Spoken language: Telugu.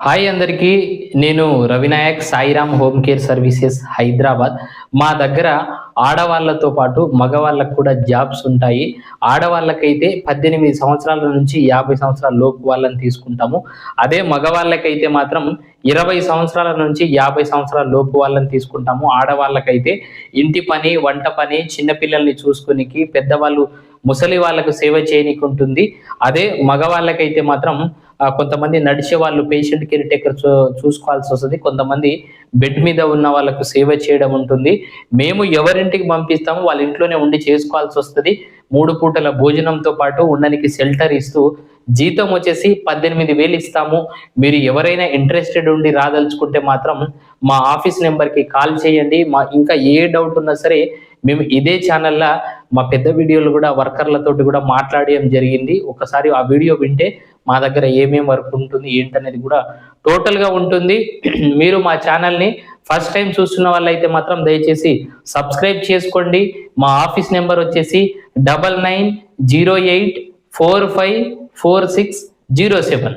హాయ్ అందరికీ నేను Ravinayak Sairam home care services Hyderabad. మా దగ్గర ఆడవాళ్ళతో పాటు మగవాళ్ళకు కూడా జాబ్స్ ఉంటాయి. ఆడవాళ్ళకైతే పద్దెనిమిది సంవత్సరాల నుంచి యాభై సంవత్సరాల లోపు వాళ్ళని తీసుకుంటాము. అదే మగవాళ్ళకైతే మాత్రం ఇరవై సంవత్సరాల నుంచి యాభై సంవత్సరాల లోపు వాళ్ళని తీసుకుంటాము. ఆడవాళ్ళకైతే ఇంటి పని వంట పని చిన్నపిల్లల్ని చూసుకునికి పెద్దవాళ్ళు ముసలి వాళ్ళకు సేవ చేయనీకి ఉంటుంది. అదే మగవాళ్ళకైతే మాత్రం కొంతమంది నడిచే వాళ్ళు పేషెంట్ కేర్ టేకర్ చూసుకోవాల్సి వస్తుంది. కొంతమంది బెడ్ మీద ఉన్న వాళ్ళకు సేవ చేయడం ఉంటుంది. మేము ఎవరి ఇంటికి పంపిస్తాము వాళ్ళ ఇంట్లోనే ఉండి చేసుకోవాల్సి వస్తుంది. మూడు పూటల భోజనంతో పాటు ఉండడానికి షెల్టర్ ఇస్తూ జీతం వచ్చేసి పద్దెనిమిది వేలు ఇస్తాము. మీరు ఎవరైనా ఇంట్రెస్టెడ్ ఉండి రాదలుచుకుంటే మాత్రం మా ఆఫీస్ నెంబర్కి కాల్ చేయండి. మా ఇంకా ఏ డౌట్ ఉన్నా సరే మేము ఇదే ఛానల్లో మా పెద్ద వీడియోలు కూడా వర్కర్లతోటి కూడా మాట్లాడడం జరిగింది. ఒకసారి ఆ వీడియో వింటే మా దగ్గర ఏమేమి వర్క్ ఉంటుంది ఏంటనేది కూడా టోటల్గా ఉంటుంది. మీరు మా ఛానల్ని ఫస్ట్ టైం చూస్తున్న వాళ్ళైతే మాత్రం దయచేసి సబ్స్క్రైబ్ చేసుకోండి. మా ఆఫీస్ నెంబర్ వచ్చేసి double nine zero eight four five four six zero seven.